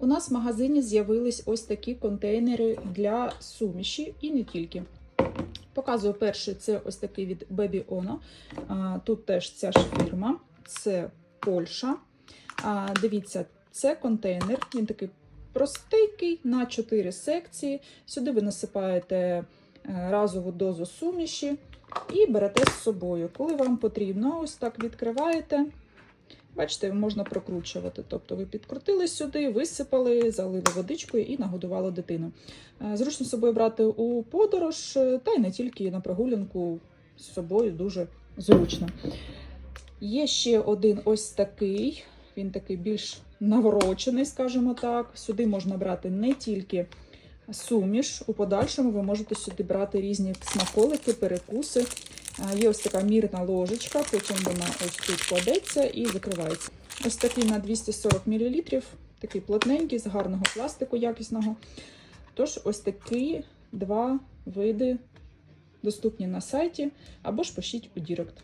У нас в магазині з'явились ось такі контейнери для суміші і не тільки. Показую перший це ось такий від Baby Ono. Тут теж ця ж фірма, це Польща. Дивіться, це контейнер, він такий простенький на 4 секції. Сюди ви насипаєте е, разову дозу суміші і берете з собою. Коли вам потрібно, ось так відкриваєте. Бачите, можна прокручувати. Тобто ви підкрутили сюди, висипали, залили водичкою і нагодували дитину. Е, Зручно з собою брати у подорож, е, та й не тільки на прогулянку з собою дуже зручно. Є ще один ось такий, він такий більш наворочений, скажімо так. Сюди можна брати не тільки суміш, у подальшому ви можете сюди брати різні смаколики, перекуси. Є ось така мірна ложечка, потім вона ось тут кладеться і закривається. Ось такий на 240 мл, такий плотненький, з гарного пластику якісного. Тож, ось такі два види доступні на сайті, або ж пишіть у Дірект.